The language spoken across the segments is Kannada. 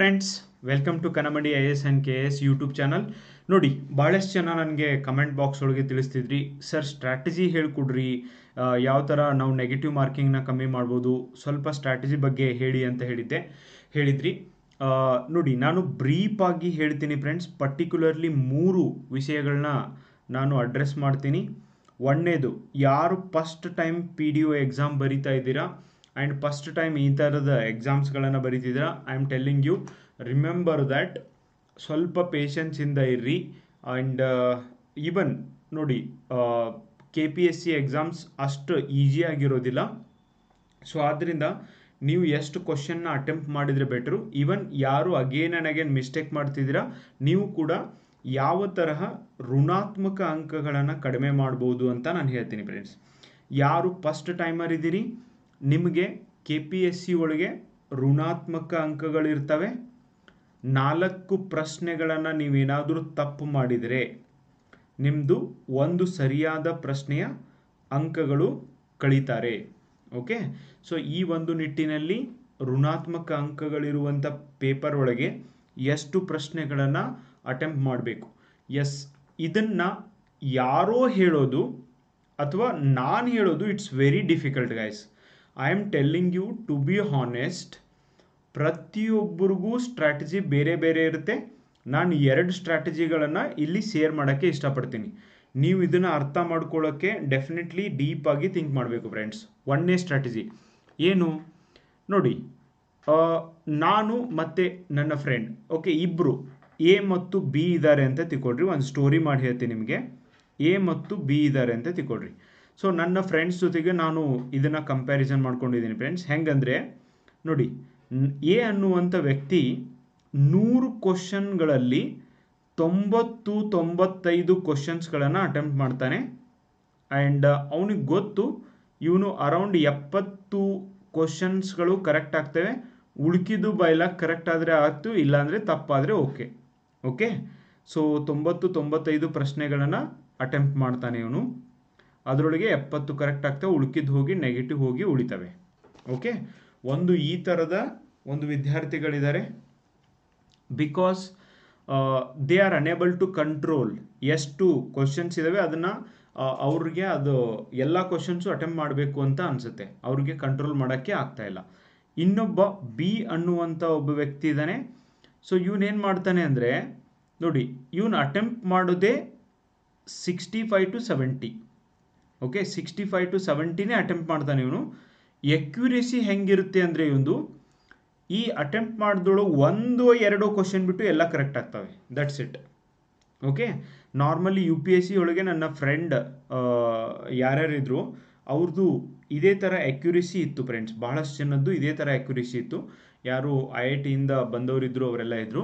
Friends welcome to Kanamadi I S and K S YouTube channel ನೋಡಿ ಭಾಳಷ್ಟು ಜನ ನನಗೆ ಕಮೆಂಟ್ ಬಾಕ್ಸ್ ಒಳಗೆ ತಿಳಿಸ್ತಿದ್ರಿ. Sir strategy ಹೇಳ್ಕೊಡ್ರಿ. ಯಾವ ಥರ ನಾವು ನೆಗೆಟಿವ್ ಮಾರ್ಕಿಂಗ್ನ ಕಮ್ಮಿ ಮಾಡ್ಬೋದು. ಸ್ವಲ್ಪ ಸ್ಟ್ರಾಟಜಿ ಬಗ್ಗೆ ಹೇಳಿ ಅಂತ ಹೇಳಿದ್ದೆ. ಹೇಳಿದ್ರಿ. ನೋಡಿ, ನಾನು ಬ್ರೀಫ್ ಆಗಿ ಹೇಳ್ತೀನಿ ಫ್ರೆಂಡ್ಸ್ ಪರ್ಟಿಕ್ಯುಲರ್ಲಿ ಮೂರು ವಿಷಯಗಳನ್ನ ನಾನು ಅಡ್ರೆಸ್ ಮಾಡ್ತೀನಿ. ಒಂದನೇದು, ಯಾರು first time P D O exam ಬರಿತಾ ಇದ್ದೀರಾ? ಆ್ಯಂಡ್ ಫಸ್ಟ್ ಟೈಮ್ ಈ ಥರದ ಎಕ್ಸಾಮ್ಸ್ಗಳನ್ನು ಬರೀತಿದ್ರೆ I am telling you remember that ಸ್ವಲ್ಪ ಪೇಷನ್ಸಿಂದ ಇರ್ರಿ. ಆ್ಯಂಡ್ ಈವನ್ ನೋಡಿ K P S C exams ಅಷ್ಟು ಈಸಿಯಾಗಿರೋದಿಲ್ಲ ಸೊ ಆದ್ದರಿಂದ ನೀವು ಎಷ್ಟು ಕ್ವಶನ್ನ ಅಟೆಂಪ್ಟ್ ಮಾಡಿದರೆ ಬೆಟ್ರು ಈವನ್ ಯಾರು ಅಗೇನ್ ಆ್ಯಂಡ್ ಅಗೇನ್ ಮಿಸ್ಟೇಕ್ ಮಾಡ್ತಿದ್ದೀರಾ? ನೀವು ಕೂಡ ಯಾವ ತರಹ ಋಣಾತ್ಮಕ ಅಂಕಗಳನ್ನು ಕಡಿಮೆ ಮಾಡ್ಬೋದು ಅಂತ ನಾನು ಹೇಳ್ತೀನಿ ಫ್ರೆಂಡ್ಸ್ ಯಾರು ಫಸ್ಟ್ ಟೈಮರ್ ಇದ್ದೀರಿ? ನಿಮಗೆ ಕೆ ಪಿ ಎಸ್ ಸಿ ಒಳಗೆ ಋಣಾತ್ಮಕ ಅಂಕಗಳಿರ್ತವೆ. ನಾಲ್ಕು ಪ್ರಶ್ನೆಗಳನ್ನು ನೀವೇನಾದರೂ ತಪ್ಪು ಮಾಡಿದರೆ ನಿಮ್ಮದು ಒಂದು ಸರಿಯಾದ ಪ್ರಶ್ನೆಯ ಅಂಕಗಳು ಕಳೀತಾರೆ. ಓಕೆ? ಸೊ ಈ ಒಂದು ನಿಟ್ಟಿನಲ್ಲಿ ಋಣಾತ್ಮಕ ಅಂಕಗಳಿರುವಂಥ ಪೇಪರ್ ಒಳಗೆ ಎಷ್ಟು ಪ್ರಶ್ನೆಗಳನ್ನು ಅಟೆಂಪ್ಟ್ ಮಾಡಬೇಕು? ಎಸ್ ಇದನ್ನು ಯಾರೋ ಹೇಳೋದು ಅಥವಾ ನಾನು ಹೇಳೋದು it's very difficult guys I am telling you to be honest ಪ್ರತಿಯೊಬ್ಬರಿಗೂ ಸ್ಟ್ರಾಟಜಿ ಬೇರೆ ಬೇರೆ ಇರುತ್ತೆ. ನಾನು ಎರಡು ಸ್ಟ್ರಾಟಜಿಗಳನ್ನು ಇಲ್ಲಿ ಶೇರ್ ಮಾಡೋಕ್ಕೆ ಇಷ್ಟಪಡ್ತೀನಿ. ನೀವು ಇದನ್ನು ಅರ್ಥ ಮಾಡ್ಕೊಳ್ಳೋಕ್ಕೆ ಡೆಫಿನೆಟ್ಲಿ ಡೀಪಾಗಿ ಥಿಂಕ್ ಮಾಡಬೇಕು ಫ್ರೆಂಡ್ಸ್ ಒಂದನೇ ಸ್ಟ್ರಾಟಜಿ ಏನು? ನೋಡಿ ನಾನು ಮತ್ತು ನನ್ನ ಫ್ರೆಂಡ್ ಓಕೆ ಇಬ್ಬರು ಎ ಮತ್ತು ಬಿ ಇದ್ದಾರೆ ಅಂತ ತಿಳ್ಕೊಳ್ರಿ, ಒಂದು ಸ್ಟೋರಿ ಮಾಡಿ ಹೇಳ್ತೀನಿ ನಿಮಗೆ. ಎ ಮತ್ತು ಬಿ ಇದ್ದಾರೆ ಅಂತ ತಿಳ್ಕೊಳ್ರಿ. ಸೊ ನನ್ನ ಫ್ರೆಂಡ್ಸ್ ಜೊತೆಗೆ ನಾನು ಇದನ್ನು ಕಂಪ್ಯಾರಿಸನ್ ಮಾಡ್ಕೊಂಡಿದ್ದೀನಿ ಫ್ರೆಂಡ್ಸ್ ಹೆಂಗಂದರೆ, ನೋಡಿ ಎ ಅನ್ನುವಂಥ ವ್ಯಕ್ತಿ ನೂರು ಕ್ವಶನ್ಗಳಲ್ಲಿ ತೊಂಬತ್ತು, ತೊಂಬತ್ತೈದು ಕ್ವಶನ್ಸ್ಗಳನ್ನು ಅಟೆಂಪ್ಟ್ ಮಾಡ್ತಾನೆ. ಆ್ಯಂಡ್ ಅವನಿಗೆ ಗೊತ್ತು, ಇವನು ಅರೌಂಡ್ ಎಪ್ಪತ್ತು ಕ್ವಶನ್ಸ್ಗಳು ಕರೆಕ್ಟ್ ಆಗ್ತವೆ. ಉಳ್ಕಿದ್ದು ಬೈಲ ಕರೆಕ್ಟ್ ಆದರೆ ಆಯ್ತು, ಇಲ್ಲಾಂದರೆ ತಪ್ಪಾದರೆ ಓಕೆ. ಓಕೆ? ಸೊ ತೊಂಬತ್ತು, ತೊಂಬತ್ತೈದು ಪ್ರಶ್ನೆಗಳನ್ನು ಅಟೆಂಪ್ಟ್ ಮಾಡ್ತಾನೆ ಇವನು. ಅದರೊಳಗೆ ಎಪ್ಪತ್ತು ಕರೆಕ್ಟ್ ಆಗ್ತವೆ, ಉಳ್ಕಿದ್ದು ಹೋಗಿ ನೆಗೆಟಿವ್ ಹೋಗಿ ಉಳಿತವೆ. ಓಕೆ ಒಂದು ಈ ಥರದ ಒಂದು ವಿದ್ಯಾರ್ಥಿಗಳಿದ್ದಾರೆ. Because they are unable to control ಎಷ್ಟು ಕ್ವಶನ್ಸ್ ಇದ್ದಾವೆ ಅದನ್ನು ಅವ್ರಿಗೆ ಅದು ಎಲ್ಲ ಕ್ವಶನ್ಸು ಅಟೆಂಪ್ಟ್ ಮಾಡಬೇಕು ಅಂತ ಅನಿಸುತ್ತೆ. ಅವ್ರಿಗೆ ಕಂಟ್ರೋಲ್ ಮಾಡೋಕ್ಕೆ ಆಗ್ತಾ ಇಲ್ಲ. ಇನ್ನೊಬ್ಬ ಬಿ ಅನ್ನುವಂಥ ಒಬ್ಬ ವ್ಯಕ್ತಿ ಇದ್ದಾನೆ. ಸೊ ಇವನೇನು ಮಾಡ್ತಾನೆ ಅಂದರೆ, ನೋಡಿ, ಇವನು ಅಟೆಂಪ್ಟ್ ಮಾಡೋದೇ sixty five to seventy okay sixty five to ಸೆವೆಂಟಿನೇ attempt ಮಾಡ್ತಾನೆ ಇವನು. ಎಕ್ಯುರೇಸಿ ಹೆಂಗಿರುತ್ತೆ ಅಂದರೆ ಇವನು ಈ ಅಟೆಂಪ್ಟ್ ಮಾಡಿದೊಳಗೆ ಒಂದು ಎರಡು ಕ್ವಶನ್ ಬಿಟ್ಟು ಎಲ್ಲ ಕರೆಕ್ಟ್ ಆಗ್ತವೆ. That's it okay normally U P S C ಒಳಗೆ ನನ್ನ ಫ್ರೆಂಡ್ ಯಾರ್ಯಾರಿದ್ರು ಅವ್ರದ್ದು ಇದೇ ಥರ ಅಕ್ಯುರೇಸಿ ಇತ್ತು ಫ್ರೆಂಡ್ಸ್ ಭಾಳಷ್ಟು ಜನದ್ದು ಇದೇ ಥರ ಅಕ್ಯುರೇಸಿ ಇತ್ತು. ಯಾರು ಐ ಐ ಟಿಯಿಂದ ಬಂದವರಿದ್ದರು ಅವರೆಲ್ಲ ಇದ್ದರು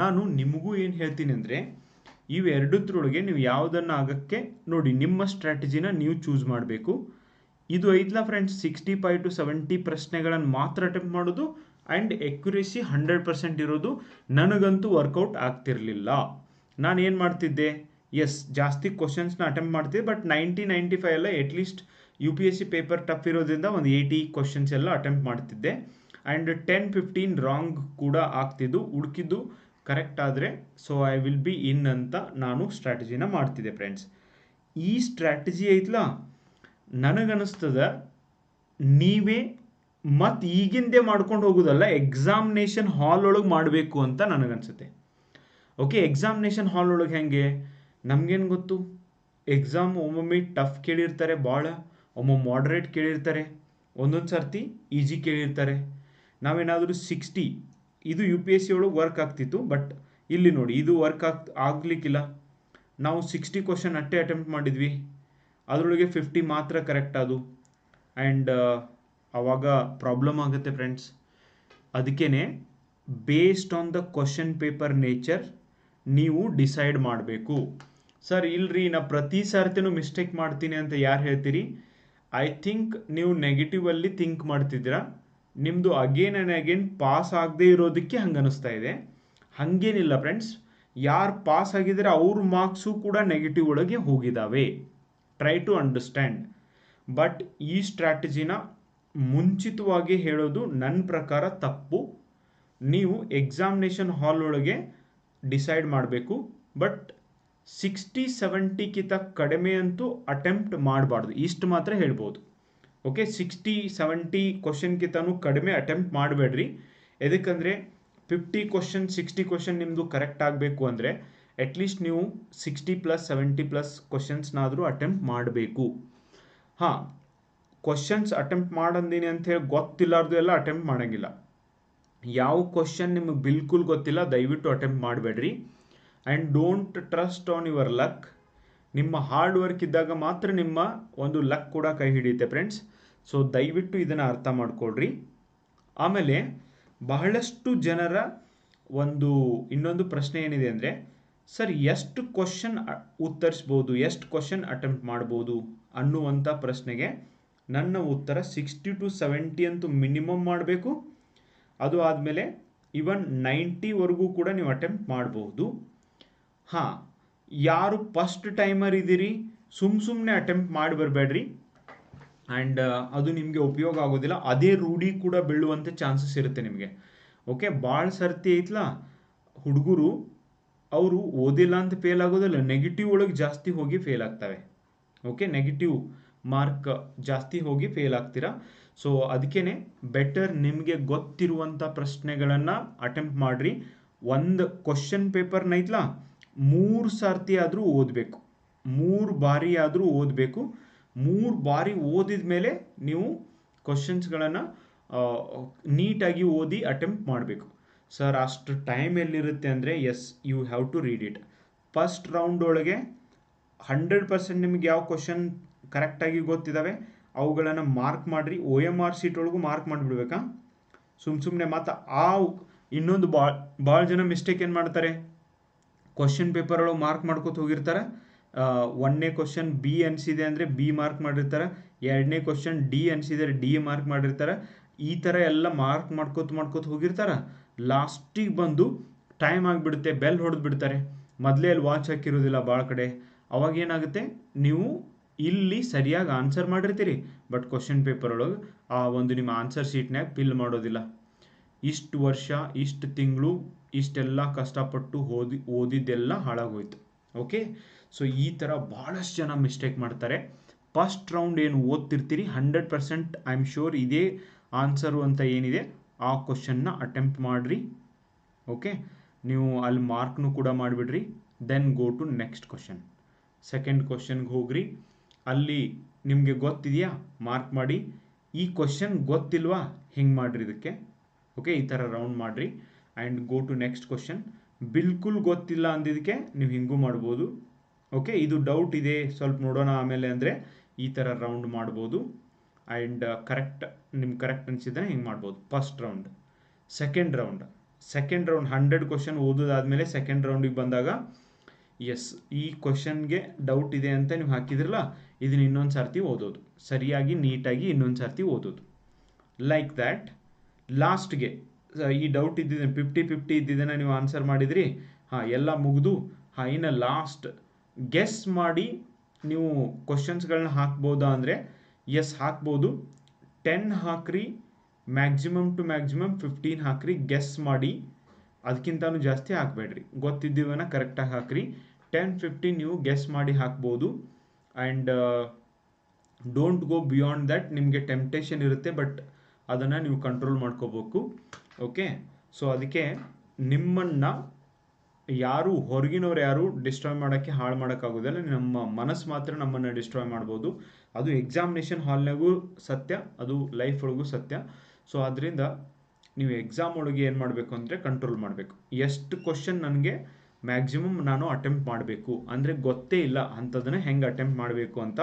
ನಾನು ನಿಮಗೂ ಏನು ಹೇಳ್ತೀನಿ ಅಂದರೆ ಇವೆರಡತ್ರೊಳಗೆ ನೀವು ಯಾವುದನ್ನು ಆಗೋಕ್ಕೆ ನೋಡಿ, ನಿಮ್ಮ ಸ್ಟ್ರಾಟಜಿನ ನೀವು ಚೂಸ್ ಮಾಡಬೇಕು. ಇದು ಐತ್ಲಾ friends sixty five to seventy ಪ್ರಶ್ನೆಗಳನ್ನು ಮಾತ್ರ ಅಟೆಂಪ್ಟ್ ಮಾಡೋದು ಆ್ಯಂಡ್ ಎಕ್ಯುರೇಸಿ ಹಂಡ್ರೆಡ್ ಪರ್ಸೆಂಟ್ ಇರೋದು ನನಗಂತೂ ವರ್ಕೌಟ್ ಆಗ್ತಿರಲಿಲ್ಲ. ನಾನು ಏನು ಮಾಡ್ತಿದ್ದೆ? ಎಸ್ ಜಾಸ್ತಿ ಕ್ವಶನ್ಸ್ನ ಅಟೆಂಪ್ಟ್ ಮಾಡ್ತಿದ್ದೆ ಬಟ್ ನೈಂಟಿ ನೈಂಟಿ ಫೈವ್ ಎಲ್ಲ at least U P S C paper tough ಇರೋದ್ರಿಂದ ಒಂದು ಏಯ್ಟಿ ಕ್ವಶನ್ಸ್ ಎಲ್ಲ ಅಟೆಂಪ್ಟ್ ಮಾಡ್ತಿದ್ದೆ. ಆ್ಯಂಡ್ ಟೆನ್ ಫಿಫ್ಟೀನ್ ರಾಂಗ್ ಕೂಡ ಆಗ್ತಿದ್ದು, ಉಳ್ಕಿದ್ದು ಕರೆಕ್ಟ್ ಆದರೆ so I will be in ಅಂತ ನಾನು ಸ್ಟ್ರಾಟಜಿನ ಮಾಡ್ತಿದ್ದೆ ಫ್ರೆಂಡ್ಸ್ ಈ ಸ್ಟ್ರಾಟಜಿ ಐತ್ಲಾ? ನನಗನ್ನಿಸ್ತದ ನೀವೇ ಮತ್ತು ಈಗಿಂದೇ ಮಾಡ್ಕೊಂಡು ಹೋಗೋದಲ್ಲ ಎಕ್ಸಾಮಿನೇಷನ್ ಹಾಲ್ ಒಳಗೆ ಮಾಡಬೇಕು ಅಂತ ನನಗನ್ಸುತ್ತೆ. ಓಕೆ ಎಕ್ಸಾಮಿನೇಷನ್ ಹಾಲ್ ಒಳಗೆ ಹೆಂಗೆ? ನಮಗೇನು ಗೊತ್ತು? ಎಕ್ಸಾಮ್ ಒಮ್ಮೊಮ್ಮೆ ಟಫ್ ಕೇಳಿರ್ತಾರೆ ಭಾಳ ಒಮ್ಮೊಮ್ಮೆ ಮಾಡ್ರೇಟ್ ಕೇಳಿರ್ತಾರೆ, ಒಂದೊಂದು ಸರ್ತಿ ಈಜಿ ಕೇಳಿರ್ತಾರೆ. ನಾವೇನಾದರೂ ಸಿಕ್ಸ್ಟಿ ಇದು ಯು ಪಿ ಎಸ್ ಸಿ ಒಳಗೆ ವರ್ಕ್ ಆಗ್ತಿತ್ತು ಬಟ್ ಇಲ್ಲಿ ನೋಡಿ, ಇದು ವರ್ಕ್ ಆಗ್, ಆಗ್ಲಿಕ್ಕಿಲ್ಲ. ನಾವು ಸಿಕ್ಸ್ಟಿ ಕ್ವಶನ್ ಅಟ್ಟೆ ಅಟೆಂಪ್ಟ್ ಮಾಡಿದ್ವಿ. ಅದರೊಳಗೆ ಫಿಫ್ಟಿ ಮಾತ್ರ ಕರೆಕ್ಟ್ ಅದು. ಆ್ಯಂಡ್ ಆವಾಗ ಪ್ರಾಬ್ಲಮ್ ಆಗುತ್ತೆ ಫ್ರೆಂಡ್ಸ್ ಅದಕ್ಕೇ based on the question paper nature ನೀವು ಡಿಸೈಡ್ ಮಾಡಬೇಕು. ಸರ್ ಇಲ್ರಿ, ನಾ ಪ್ರತಿ ಸರ್ತಿನೂ ಮಿಸ್ಟೇಕ್ ಮಾಡ್ತೀನಿ ಅಂತ ಯಾರು ಹೇಳ್ತೀರಿ? ಐ ಥಿಂಕ್ ನೀವು ನೆಗೆಟಿವಲ್ಲಿ ಥಿಂಕ್ ಮಾಡ್ತಿದ್ದೀರಾ? ನಿಮ್ಮದು ಅಗೇನ್ ಆ್ಯಂಡ್ ಅಗೇನ್ ಪಾಸ್ ಆಗದೇ ಇರೋದಕ್ಕೆ ಹಂಗೆ ಅನ್ನಿಸ್ತಾ ಇದೆ. ಹಾಗೇನಿಲ್ಲ ಫ್ರೆಂಡ್ಸ್ ಯಾರು ಪಾಸ್ ಆಗಿದ್ದಾರೆ ಅವ್ರ ಮಾರ್ಕ್ಸು ಕೂಡ ನೆಗೆಟಿವ್ ಒಳಗೆ ಹೋಗಿದ್ದಾವೆ ಟ್ರೈ ಟು ಅಂಡರ್ಸ್ಟ್ಯಾಂಡ್ ಬಟ್ ಈ ಸ್ಟ್ರಾಟಜಿನ ಮುಂಚಿತವಾಗಿ ಹೇಳೋದು ನನ್ನ ಪ್ರಕಾರ ತಪ್ಪು. ನೀವು ಎಕ್ಸಾಮಿನೇಷನ್ ಹಾಲ್ ಒಳಗೆ ಡಿಸೈಡ್ ಮಾಡಬೇಕು. ಬಟ್ ಸಿಕ್ಸ್ಟಿ ಸೆವೆಂಟಿಗಿಂತ ಕಡಿಮೆ ಅಂತೂ ಅಟೆಂಪ್ಟ್ ಮಾಡಬಾರ್ದು. ಇಷ್ಟು ಮಾತ್ರ ಹೇಳ್ಬೋದು. ಓಕೆ ಸಿಕ್ಸ್ಟಿ ಸೆವೆಂಟಿ ಕ್ವಶನ್ಗಿಂತನೂ ಕಡಿಮೆ ಅಟೆಂಪ್ಟ್ ಮಾಡಬೇಡ್ರಿ. ಎದಕ್ಕಂದರೆ ಫಿಫ್ಟಿ ಕ್ವಶನ್ ಸಿಕ್ಸ್ಟಿ ಕ್ವಶನ್ ನಿಮ್ಮದು ಕರೆಕ್ಟ್ ಆಗಬೇಕು ಅಂದರೆ ಅಟ್ಲೀಸ್ಟ್ ನೀವು ಸಿಕ್ಸ್ಟಿ ಪ್ಲಸ್ ಸೆವೆಂಟಿ ಪ್ಲಸ್ ಕ್ವಶನ್ಸ್ನಾದರೂ ಅಟೆಂಪ್ಟ್ ಮಾಡಬೇಕು. ಹಾಂ ಕ್ವಶನ್ಸ್ ಅಟೆಂಪ್ಟ್ ಮಾಡಂದೀನಿ ಅಂಥೇಳಿ ಗೊತ್ತಿಲ್ಲಾರ್ದು ಎಲ್ಲ ಅಟೆಂಪ್ಟ್ ಮಾಡೋಂಗಿಲ್ಲ. ಯಾವ ಕ್ವಶನ್ ನಿಮಗೆ ಬಿಲ್ಕುಲ್ ಗೊತ್ತಿಲ್ಲ, ದಯವಿಟ್ಟು ಅಟೆಂಪ್ಟ್ ಮಾಡಬೇಡ್ರಿ. And don't trust on your luck ನಿಮ್ಮ ಹಾರ್ಡ್ ವರ್ಕ್ ಇದ್ದಾಗ ಮಾತ್ರ ನಿಮ್ಮ ಒಂದು ಲಕ್ ಕೂಡ ಕೈ ಹಿಡಿಯುತ್ತೆ ಫ್ರೆಂಡ್ಸ್ ಸೊ ದಯವಿಟ್ಟು ಇದನ್ನು ಅರ್ಥ ಮಾಡಿಕೊಡ್ರಿ ಆಮೇಲೆ ಬಹಳಷ್ಟು ಜನರ ಒಂದು ಇನ್ನೊಂದು ಪ್ರಶ್ನೆ ಏನಿದೆ ಅಂದರೆ, ಸರ್, ಎಷ್ಟು ಕ್ವಶನ್ ಉತ್ತರಿಸ್ಬೋದು, ಎಷ್ಟು ಕ್ವಶನ್ ಅಟೆಂಪ್ಟ್ ಮಾಡ್ಬೋದು? ಅನ್ನುವಂಥ ಪ್ರಶ್ನೆಗೆ ನನ್ನ ಉತ್ತರ ಸಿಕ್ಸ್ಟಿ ಟು ಸೆವೆಂಟಿ ಅಂತೂ ಮಿನಿಮಮ್ ಮಾಡಬೇಕು. ಅದು ಆದಮೇಲೆ ಇವನ್ ನೈಂಟಿವರೆಗೂ ಕೂಡ ನೀವು ಅಟೆಂಪ್ಟ್ ಮಾಡಬಹುದು ಹಾಂ ಯಾರು ಫಸ್ಟ್ ಟೈಮರ್ ಇದ್ದೀರಿ, ಸುಮ್ ಸುಮ್ಮನೆ ಅಟೆಂಪ್ಟ್ ಮಾಡಿ ಬರಬೇಡ್ರಿ. ಆ್ಯಂಡ್ ಅದು ನಿಮಗೆ ಉಪಯೋಗ ಆಗೋದಿಲ್ಲ. ಅದೇ ರೂಢಿ ಕೂಡ ಬೀಳುವಂಥ ಚಾನ್ಸಸ್ ಇರುತ್ತೆ ನಿಮಗೆ. ಓಕೆ ಭಾಳ ಸರ್ತಿ ಐತ್ಲಾ? ಹುಡುಗರು, ಅವರು ಓದಿಲ್ಲ ಅಂತ ಫೇಲ್ ಆಗೋದಿಲ್ಲ. ನೆಗೆಟಿವ್ ಒಳಗೆ ಜಾಸ್ತಿ ಹೋಗಿ ಫೇಲ್ ಆಗ್ತವೆ. ಓಕೆ ನೆಗೆಟಿವ್ ಮಾರ್ಕ್ ಜಾಸ್ತಿ ಹೋಗಿ ಫೇಲ್ ಆಗ್ತೀರಾ? ಸೊ ಅದಕ್ಕೇ ಬೆಟರ್ ನಿಮಗೆ ಗೊತ್ತಿರುವಂಥ ಪ್ರಶ್ನೆಗಳನ್ನು ಅಟೆಂಪ್ಟ್ ಮಾಡಿರಿ. ಒಂದು ಕ್ವಶನ್ ಪೇಪರ್ನ ಐತ್ಲಾ ಮೂರು ಸರ್ತಿ ಆದರೂ ಓದಬೇಕು. ಮೂರು ಬಾರಿ ಆದರೂ ಓದಬೇಕು. ಮೂರು ಬಾರಿ ಓದಿದ ಮೇಲೆ ನೀವು ಕ್ವಶನ್ಸ್ಗಳನ್ನು ನೀಟಾಗಿ ಓದಿ ಅಟೆಂಪ್ಟ್ ಮಾಡಬೇಕು. ಸರ್ ಅಷ್ಟು ಟೈಮ್ ಎಲ್ಲಿರುತ್ತೆ ಅಂದರೆ as you have to read it first round ಒಳಗೆ ಹಂಡ್ರೆಡ್ ಪರ್ಸೆಂಟ್ ನಿಮ್ಗೆ ಯಾವ ಕ್ವಶನ್ ಕರೆಕ್ಟಾಗಿ ಗೊತ್ತಿದ್ದಾವೆ ಅವುಗಳನ್ನು ಮಾರ್ಕ್ ಮಾಡಿರಿ. ಒ ಎಂ ಆರ್ ಸೀಟ್ ಒಳಗೂ ಮಾರ್ಕ್ ಮಾಡಿಬಿಡ್ಬೇಕಾ? ಸುಮ್ಮ ಸುಮ್ಮನೆ ಮತ್ತು ಆ ಇನ್ನೊಂದು ಭಾಳ ಭಾಳ ಜನ ಮಿಸ್ಟೇಕ್ ಏನು ಮಾಡ್ತಾರೆ? ಕ್ವಶನ್ ಪೇಪರ್ ಒಳಗೆ ಮಾರ್ಕ್ ಮಾಡ್ಕೊತ ಹೋಗಿರ್ತಾರೆ. ಒಂದನೇ ಕ್ವಶನ್ ಬಿ ಅನಿಸಿದೆ ಅಂದರೆ ಬಿ ಮಾರ್ಕ್ ಮಾಡಿರ್ತಾರೆ. ಎರಡನೇ ಕ್ವಶನ್ ಡಿ ಅನಿಸಿದರೆ ಡಿ ಮಾರ್ಕ್ ಮಾಡಿರ್ತಾರೆ. ಈ ಥರ ಎಲ್ಲ ಮಾರ್ಕ್ ಮಾಡ್ಕೋತ ಮಾಡ್ಕೋತ ಹೋಗಿರ್ತಾರೆ. ಲಾಸ್ಟಿಗೆ ಬಂದು ಟೈಮ್ ಆಗಿಬಿಡುತ್ತೆ ಬೆಲ್ ಹೊಡೆದು ಬಿಡ್ತಾರೆ. ಮೊದಲೇ ಅಲ್ಲಿ ವಾಚ್ ಹಾಕಿರೋದಿಲ್ಲ ಭಾಳ ಕಡೆ. ಅವಾಗ ಏನಾಗುತ್ತೆ? ನೀವು ಇಲ್ಲಿ ಸರಿಯಾಗಿ ಆನ್ಸರ್ ಮಾಡಿರ್ತೀರಿ. ಬಟ್ ಕ್ವಶನ್ ಪೇಪರ್ ಒಳಗೆ ಆ ಒಂದು ನಿಮ್ಮ ಆನ್ಸರ್ ಶೀಟ್ನಾಗ ಫಿಲ್ ಮಾಡೋದಿಲ್ಲ. ಇಷ್ಟು ವರ್ಷ, ಇಷ್ಟು ತಿಂಗಳು ಇಷ್ಟೆಲ್ಲ ಕಷ್ಟಪಟ್ಟು ಓದಿ, ಓದಿದ್ದೆಲ್ಲ ಹಾಳಾಗೋಯ್ತು. ಓಕೆ ಸೊ ಈ ಥರ ಭಾಳಷ್ಟು ಜನ ಮಿಸ್ಟೇಕ್ ಮಾಡ್ತಾರೆ. ಫಸ್ಟ್ ರೌಂಡ್ ಏನು ಓದ್ತಿರ್ತೀರಿ? Hundred percent I am sure ಇದೇ ಆನ್ಸರು ಅಂತ ಏನಿದೆ? ಆ ಕ್ವಶನ್ನ ಅಟೆಂಪ್ಟ್ ಮಾಡಿರಿ. ಓಕೆ ನೀವು ಅಲ್ಲಿ ಮಾರ್ಕ್ನು ಕೂಡ ಮಾಡಿಬಿಡ್ರಿ. Then go to next question second question ಹೋಗ್ರಿ. ಅಲ್ಲಿ ನಿಮಗೆ ಗೊತ್ತಿದೆಯಾ? ಮಾರ್ಕ್ ಮಾಡಿ. ಈ ಕ್ವಶನ್ ಗೊತ್ತಿಲ್ವಾ? ಹಿಂಗೆ ಮಾಡಿರಿ ಇದಕ್ಕೆ? ಓಕೆ ಈ ಥರ ರೌಂಡ್ ಮಾಡಿರಿ. And go to next question ಬಿಲ್ಕುಲ್ ಗೊತ್ತಿಲ್ಲ ಅಂದಿದ್ದಕ್ಕೆ ನೀವು ಹಿಂಗೂ ಮಾಡ್ಬೋದು. ಓಕೆ ಇದು ಡೌಟ್ ಇದೆ. ಸ್ವಲ್ಪ ನೋಡೋಣ ಆಮೇಲೆ ಅಂದರೆ ಈ ಥರ ರೌಂಡ್ ಮಾಡ್ಬೋದು. ಆ್ಯಂಡ್ ಕರೆಕ್ಟ್ ನಿಮ್ಗೆ ಕರೆಕ್ಟ್ ಅನಿಸಿದ್ರೆ ಹಿಂಗೆ ಮಾಡ್ಬೋದು. First round second round second round hundred question ಓದೋದಾದಮೇಲೆ second ರೌಂಡಿಗೆ ಬಂದಾಗ ಎಸ್ ಈ ಕ್ವಶನ್ಗೆ ಡೌಟ್ ಇದೆ ಅಂತ ನೀವು ಹಾಕಿದ್ರಲ್ಲ, ಇದನ್ನ ಇನ್ನೊಂದು ಸರ್ತಿ ಓದೋದು. ಸರಿಯಾಗಿ ನೀಟಾಗಿ ಇನ್ನೊಂದು ಸರ್ತಿ ಓದೋದು. ಲೈಕ್ ದ್ಯಾಟ್ ಲಾಸ್ಟ್ಗೆ ಈ ಡೌಟ್ ಇದ್ದಿದ್ದೇನೆ ಫಿಫ್ಟಿ ಫಿಫ್ಟಿ ಇದ್ದಿದ್ದೇನೆ ನೀವು ಆನ್ಸರ್ ಮಾಡಿದ್ರಿ. ಹಾಂ, ಎಲ್ಲ ಮುಗಿದು ಹಾಂ ಇನ್ನು ಲಾಸ್ಟ್ ಗೆಸ್ ಮಾಡಿ ನೀವು ಕ್ವಶನ್ಸ್ಗಳನ್ನ ಹಾಕ್ಬೋದಾ ಅಂದರೆ ಎಸ್ ಹಾಕ್ಬೋದು. ಟೆನ್ ಹಾಕ್ರಿ ಮ್ಯಾಕ್ಸಿಮಮ್ ಟು ಮ್ಯಾಕ್ಸಿಮಮ್ ಫಿಫ್ಟೀನ್ ಹಾಕ್ರಿ ಗೆಸ್ ಮಾಡಿ. ಅದಕ್ಕಿಂತನೂ ಜಾಸ್ತಿ ಹಾಕಬೇಡ್ರಿ. ಗೊತ್ತಿದ್ದೀವನ್ನ ಕರೆಕ್ಟಾಗಿ ಹಾಕ್ರಿ. ಟೆನ್ ಫಿಫ್ಟೀನ್ ನೀವು ಗೆಸ್ ಮಾಡಿ ಹಾಕ್ಬೋದು. And don't go beyond that ನಿಮಗೆ ಟೆಂಪ್ಟೇಷನ್ ಇರುತ್ತೆ ಬಟ್ ಅದನ್ನು ನೀವು ಕಂಟ್ರೋಲ್ ಮಾಡ್ಕೋಬೇಕು. ಓಕೆ ಸೊ ಅದಕ್ಕೆ ನಿಮ್ಮನ್ನು ಯಾರು, ಹೊರಗಿನವ್ರು ಯಾರು ಡಿಸ್ಟ್ರಾಯ್ ಮಾಡೋಕ್ಕೆ, ಹಾಳು ಮಾಡೋಕ್ಕಾಗೋದಿಲ್ಲ ನಮ್ಮ ಮನಸ್ಸು ಮಾತ್ರ ನಮ್ಮನ್ನು ಡಿಸ್ಟ್ರಾಯ್ ಮಾಡ್ಬೋದು. ಅದು ಎಕ್ಸಾಮಿನೇಷನ್ ಹಾಲ್ನಾಗೂ ಸತ್ಯ, ಅದು ಲೈಫ್ ಒಳಗೂ ಸತ್ಯ. ಸೊ ಅದರಿಂದ ನೀವು ಎಕ್ಸಾಮ್ ಒಳಗೆ ಏನು ಮಾಡಬೇಕು ಅಂದರೆ ಕಂಟ್ರೋಲ್ ಮಾಡಬೇಕು. ಎಷ್ಟು ಕ್ವಶನ್ ನನಗೆ ಮ್ಯಾಕ್ಸಿಮಮ್ ನಾನು ಅಟೆಂಪ್ಟ್ ಮಾಡಬೇಕು. ಅಂದರೆ ಗೊತ್ತೇ ಇಲ್ಲ ಅಂಥದ್ದನ್ನು ಹೆಂಗೆ ಅಟೆಂಪ್ಟ್ ಮಾಡಬೇಕು ಅಂತ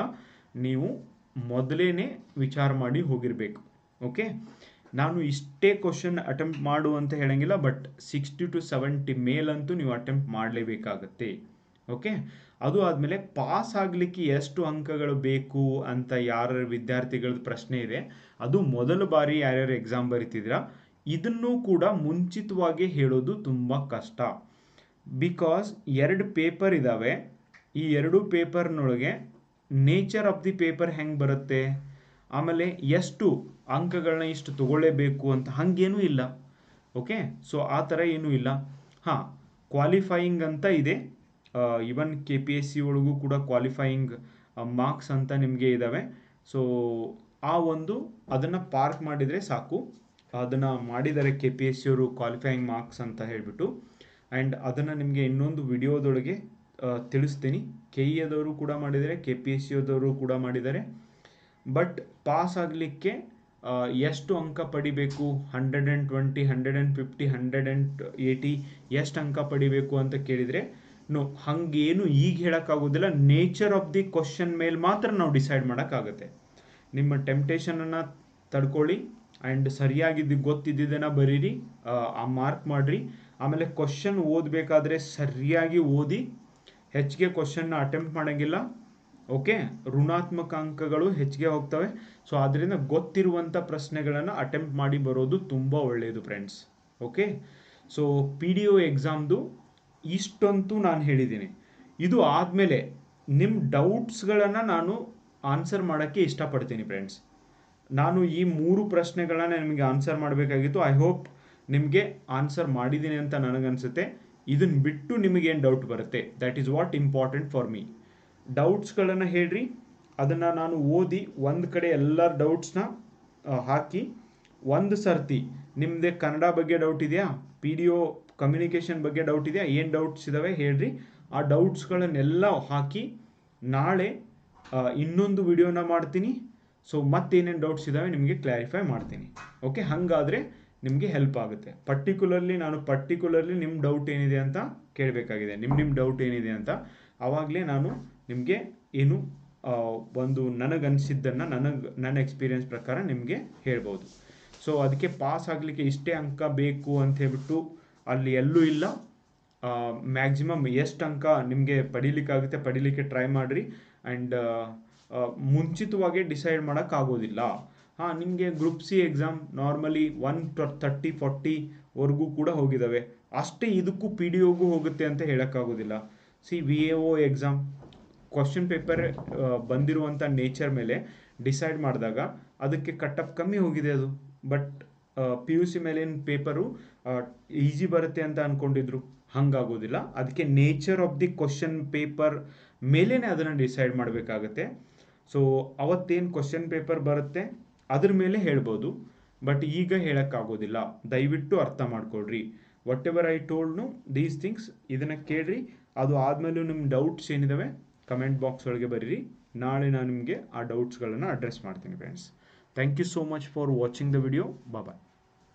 ನೀವು ಮೊದಲೇ ವಿಚಾರ ಮಾಡಿ ಹೋಗಿರಬೇಕು. ಓಕೆ ನಾನು ಇಷ್ಟೇ ಕ್ವಶನ್ ಅಟೆಂಪ್ಟ್ ಮಾಡು ಅಂತ ಹೇಳಂಗಿಲ್ಲ ಬಟ್ ಸಿಕ್ಸ್ಟಿ ಟು ಸೆವೆಂಟಿ ಮೇಲಂತೂ ನೀವು ಅಟೆಂಪ್ಟ್ ಮಾಡಲೇಬೇಕಾಗತ್ತೆ. ಓಕೆ ಅದು ಆದಮೇಲೆ ಪಾಸ್ ಆಗಲಿಕ್ಕೆ ಎಷ್ಟು ಅಂಕಗಳು ಬೇಕು ಅಂತ ಯಾರ ವಿದ್ಯಾರ್ಥಿಗಳದ್ದು ಪ್ರಶ್ನೆ ಇದೆ. ಅದು ಮೊದಲ ಬಾರಿ ಯಾರ್ಯಾರು ಎಕ್ಸಾಮ್ ಬರೀತಿದ್ದೀರಾ, ಇದನ್ನೂ ಕೂಡ ಮುಂಚಿತವಾಗಿ ಹೇಳೋದು ತುಂಬ ಕಷ್ಟ. ಬಿಕಾಸ್ ಎರಡು ಪೇಪರ್ ಇದ್ದಾವೆ ಈ ಎರಡು ಪೇಪರ್ನೊಳಗೆ ನೇಚರ್ ಆಫ್ ದಿ ಪೇಪರ್ ಹೆಂಗೆ ಬರುತ್ತೆ? ಆಮೇಲೆ ಎಷ್ಟು ಅಂಕಗಳನ್ನ ಇಷ್ಟು ತಗೊಳ್ಳೇಬೇಕು ಅಂತ ಹಾಗೇನೂ ಇಲ್ಲ. ಓಕೆ ಸೊ ಆ ಥರ ಏನೂ ಇಲ್ಲ. ಹಾಂ ಕ್ವಾಲಿಫೈಯಿಂಗ್ ಅಂತ ಇದೆ. Even K P S C ಒಳಗೂ ಕೂಡ ಕ್ವಾಲಿಫೈಯಿಂಗ್ ಮಾರ್ಕ್ಸ್ ಅಂತ ನಿಮಗೆ ಇದ್ದಾವೆ ಸೊ ಆ ಒಂದು ಅದನ್ನು ಪಾರ್ಕ್ ಮಾಡಿದರೆ ಸಾಕು. ಅದನ್ನು ಮಾಡಿದ್ದಾರೆ ಕೆ ಪಿ ಎಸ್ ಸಿ ಅವರು ಕ್ವಾಲಿಫೈಯಿಂಗ್ ಮಾರ್ಕ್ಸ್ ಅಂತ ಹೇಳಿಬಿಟ್ಟು. ಆ್ಯಂಡ್ ಅದನ್ನು ನಿಮಗೆ ಇನ್ನೊಂದು ವಿಡಿಯೋದೊಳಗೆ ತಿಳಿಸ್ತೀನಿ. ಕೆ ಇ ಎದವರು ಕೂಡ ಮಾಡಿದ್ದಾರೆ ಕೆ ಪಿ ಎಸ್ ಸಿ ಅದವರು ಕೂಡ ಮಾಡಿದ್ದಾರೆ. ಬಟ್ ಪಾಸ್ ಆಗಲಿಕ್ಕೆ ಎಷ್ಟು ಅಂಕ ಪಡಿಬೇಕು? Hundred and twenty hundred and fifty hundred and eighty ಎಷ್ಟು ಅಂಕ ಪಡಿಬೇಕು ಅಂತ ಕೇಳಿದರೆ ನೋ ಹಂಗೇನು ಈಗ ಹೇಳೋಕ್ಕಾಗೋದಿಲ್ಲ. ನೇಚರ್ ಆಫ್ ದಿ ಕ್ವಶನ್ ಮೇಲೆ ಮಾತ್ರ ನಾವು ಡಿಸೈಡ್ ಮಾಡೋಕ್ಕಾಗತ್ತೆ. ನಿಮ್ಮ ಟೆಂಪ್ಟೇಷನನ್ನು ತಡ್ಕೊಳ್ಳಿ ಆ್ಯಂಡ್ ಸರಿಯಾಗಿದ್ದು ಗೊತ್ತಿದ್ದಿದ್ದನ್ನು ಬರೀರಿ ಆ, ಮಾರ್ಕ್ ಮಾಡಿರಿ. ಆಮೇಲೆ ಕ್ವಶನ್ ಓದಬೇಕಾದ್ರೆ ಸರಿಯಾಗಿ ಓದಿ ಹೆಚ್ಚಿಗೆ ಕ್ವಶನ್ನ ಅಟೆಂಪ್ಟ್ ಮಾಡೋಂಗಿಲ್ಲ. ಓಕೆ? ಋಣಾತ್ಮಕ ಅಂಕಗಳು ಹೆಚ್ಚಿಗೆ ಹೋಗ್ತವೆ. ಸೊ ಆದ್ದರಿಂದ ಗೊತ್ತಿರುವಂಥ ಪ್ರಶ್ನೆಗಳನ್ನು ಅಟೆಂಪ್ಟ್ ಮಾಡಿ ಬರೋದು ತುಂಬ ಒಳ್ಳೆಯದು friends okay? So P D O ಎಕ್ಸಾಮ್ದು ಇಷ್ಟಂತೂ ನಾನು ಹೇಳಿದ್ದೀನಿ. ಇದು ಆದಮೇಲೆ ನಿಮ್ಮ ಡೌಟ್ಸ್ಗಳನ್ನು ನಾನು ಆನ್ಸರ್ ಮಾಡೋಕ್ಕೆ ಇಷ್ಟಪಡ್ತೀನಿ ಫ್ರೆಂಡ್ಸ್ ನಾನು ಈ ಮೂರು ಪ್ರಶ್ನೆಗಳನ್ನು ನಿಮಗೆ ಆನ್ಸರ್ ಮಾಡಬೇಕಾಗಿತ್ತು. ಐ ಹೋಪ್ ನಿಮಗೆ ಆನ್ಸರ್ ಮಾಡಿದ್ದೀನಿ ಅಂತ ನನಗನ್ಸುತ್ತೆ. ಇದನ್ನು ಬಿಟ್ಟು ನಿಮಗೇನು ಡೌಟ್ ಬರುತ್ತೆ? That is what important for me ಡೌಟ್ಸ್ಗಳನ್ನು ಹೇಳ್ರಿ. ಅದನ್ನು ನಾನು ಓದಿ ಒಂದು ಕಡೆ ಎಲ್ಲರ ಡೌಟ್ಸ್ನ ಹಾಕಿ ಒಂದು ಸರ್ತಿ ನಿಮ್ಮದೇ ಕನ್ನಡ ಬಗ್ಗೆ ಡೌಟ್ ಇದೆಯಾ? ಪಿ ಡಿ ಒ ಕಮ್ಯುನಿಕೇಷನ್ ಬಗ್ಗೆ ಡೌಟ್ ಇದೆಯಾ? ಏನು ಡೌಟ್ಸ್ ಇದ್ದಾವೆ ಹೇಳ್ರಿ. ಆ ಡೌಟ್ಸ್ಗಳನ್ನೆಲ್ಲ ಹಾಕಿ ನಾಳೆ ಇನ್ನೊಂದು ವಿಡಿಯೋನ ಮಾಡ್ತೀನಿ. ಸೊ ಮತ್ತೇನೇನು ಡೌಟ್ಸ್ ಇದ್ದಾವೆ ನಿಮಗೆ ಕ್ಲಾರಿಫೈ ಮಾಡ್ತೀನಿ. ಓಕೆ ಹಾಗಾದರೆ ನಿಮಗೆ ಹೆಲ್ಪ್ ಆಗುತ್ತೆ. ಪರ್ಟಿಕ್ಯುಲರ್ಲಿ ನಾನು ಪರ್ಟಿಕ್ಯುಲರ್ಲಿ ನಿಮ್ಮ ಡೌಟ್ ಏನಿದೆ ಅಂತ ಕೇಳಬೇಕಾಗಿದೆ. ನಿಮ್ಮ ನಿಮ್ಮ ಡೌಟ್ ಏನಿದೆ ಅಂತ. ಆವಾಗಲೇ ನಾನು ನಿಮಗೆ ಏನು ಒಂದು ನನಗನ್ಸಿದ್ದನ್ನು ನನಗೆ, ನನ್ನ ಎಕ್ಸ್ಪೀರಿಯನ್ಸ್ ಪ್ರಕಾರ ನಿಮಗೆ ಹೇಳ್ಬೋದು. ಸೊ ಅದಕ್ಕೆ ಪಾಸ್ ಆಗಲಿಕ್ಕೆ ಇಷ್ಟೇ ಅಂಕ ಬೇಕು ಅಂತ ಹೇಳ್ಬಿಟ್ಟು ಅಲ್ಲಿ ಎಲ್ಲೂ ಇಲ್ಲ. ಮ್ಯಾಕ್ಸಿಮಮ್ ಎಷ್ಟು ಅಂಕ ನಿಮಗೆ ಪಡೀಲಿಕ್ಕಾಗುತ್ತೆ ಪಡಿಲಿಕ್ಕೆ ಟ್ರೈ ಮಾಡಿರಿ. ಆ್ಯಂಡ್ ಮುಂಚಿತವಾಗಿ ಡಿಸೈಡ್ ಮಾಡೋಕ್ಕಾಗೋದಿಲ್ಲ ಹಾಂ, ನಿಮಗೆ group C exam normally one thirty ಫಾರ್ಟಿವರೆಗೂ ಕೂಡ ಹೋಗಿದ್ದಾವೆ ಅಷ್ಟೇ ಇದಕ್ಕೂ ಪಿ ಡಿ ಒಗೂ ಹೋಗುತ್ತೆ ಅಂತ ಹೇಳೋಕ್ಕಾಗೋದಿಲ್ಲ C V A O exam question paper ಬಂದಿರುವಂಥ ನೇಚರ್ ಮೇಲೆ ಡಿಸೈಡ್ ಮಾಡಿದಾಗ ಅದಕ್ಕೆ ಕಟ್ಟಪ್ ಕಮ್ಮಿ ಹೋಗಿದೆ ಅದು. ಬಟ್ ಪಿ ಯು ಸಿ ಮೇಲಿನ ಪೇಪರು ಈಸಿ ಬರುತ್ತೆ ಅಂತ ಅಂದ್ಕೊಂಡಿದ್ರು ಹಂಗಾಗೋದಿಲ್ಲ. ಅದಕ್ಕೆ nature of the question paper ಮೇಲೇ ಅದನ್ನು ಡಿಸೈಡ್ ಮಾಡಬೇಕಾಗತ್ತೆ. ಸೊ ಅವತ್ತೇನು ಕ್ವಶನ್ ಪೇಪರ್ ಬರುತ್ತೆ ಅದ್ರ ಮೇಲೆ ಹೇಳ್ಬೋದು. ಬಟ್ ಈಗ ಹೇಳೋಕ್ಕಾಗೋದಿಲ್ಲ. ದಯವಿಟ್ಟು ಅರ್ಥ ಮಾಡ್ಕೊಳ್ರಿ. ವಾಟ್ ಎವರ್ ಐ ಟೋಲ್ಡ್ನು ದೀಸ್ ಥಿಂಗ್ಸ್ ಇದನ್ನು ಕೇಳ್ರಿ. ಅದು ಆದಮೇಲೂ ನಿಮ್ಮ ಡೌಟ್ಸ್ ಏನಿದಾವೆ ಕಮೆಂಟ್ ಬಾಕ್ಸ್ ಒಳಗೆ ಬರೀರಿ. ನಾಳೆ ನಾನು ನಿಮಗೆ ಆ ಡೌಟ್ಸ್ಗಳನ್ನು ಅಡ್ರೆಸ್ ಮಾಡ್ತೀನಿ friends thank you so much for watching the video bye